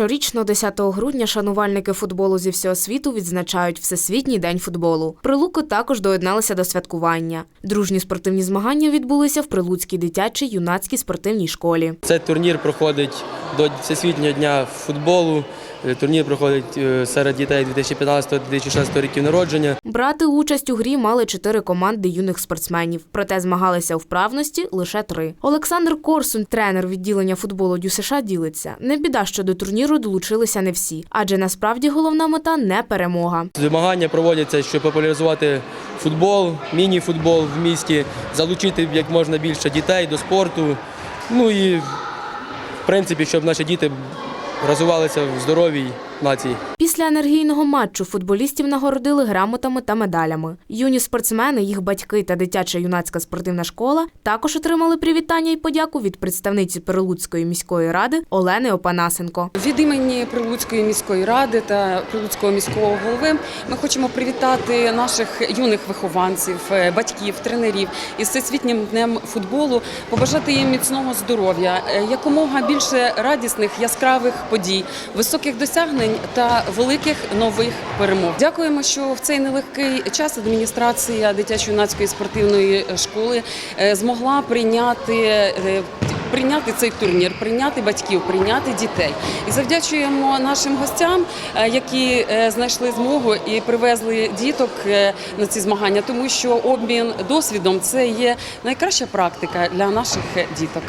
Щорічно, 10 грудня, шанувальники футболу зі всього світу відзначають Всесвітній день футболу. Прилуки також доєдналися до святкування. Дружні спортивні змагання відбулися в Прилуцькій дитячій юнацькій спортивній школі. Цей турнір проходить до Всесвітнього дня футболу. Е, Турнір проходить е, серед дітей 2015-2016 років народження. Брати участь у грі мали чотири команди юних спортсменів, проте змагалися у вправності лише три. Олександр Корсун, тренер відділення футболу ДЮСШ, ділиться. Не біда, що до турніру долучилися не всі, адже насправді головна мета не перемога. Змагання проводяться, щоб популяризувати футбол, міні-футбол в місті, залучити як можна більше дітей до спорту. Ну і в принципі, щоб наші діти розвивалися в здоровій нації. Після енергійного матчу футболістів нагородили грамотами та медалями. Юні спортсмени, їх батьки та дитяча юнацька спортивна школа також отримали привітання і подяку від представниці Перелуцької міської ради Олени Опанасенко. Від імені Прилуцької міської ради та Прилуцького міського голови ми хочемо привітати наших юних вихованців, е, батьків, тренерів із всесвітнім днем футболу, побажати їм міцного здоров'я, е, якомога більше радісних, яскравих подій, високих досягнень та великих нових перемог. Дякуємо, що в цей нелегкий час адміністрація дитячо-юнацької спортивної школи е, змогла прийняти. е, Прийняти цей турнір, прийняти батьків, прийняти дітей і завдячуємо нашим гостям, е, які знайшли змогу і привезли діток на ці змагання, тому що обмін досвідом це є найкраща практика для наших діток.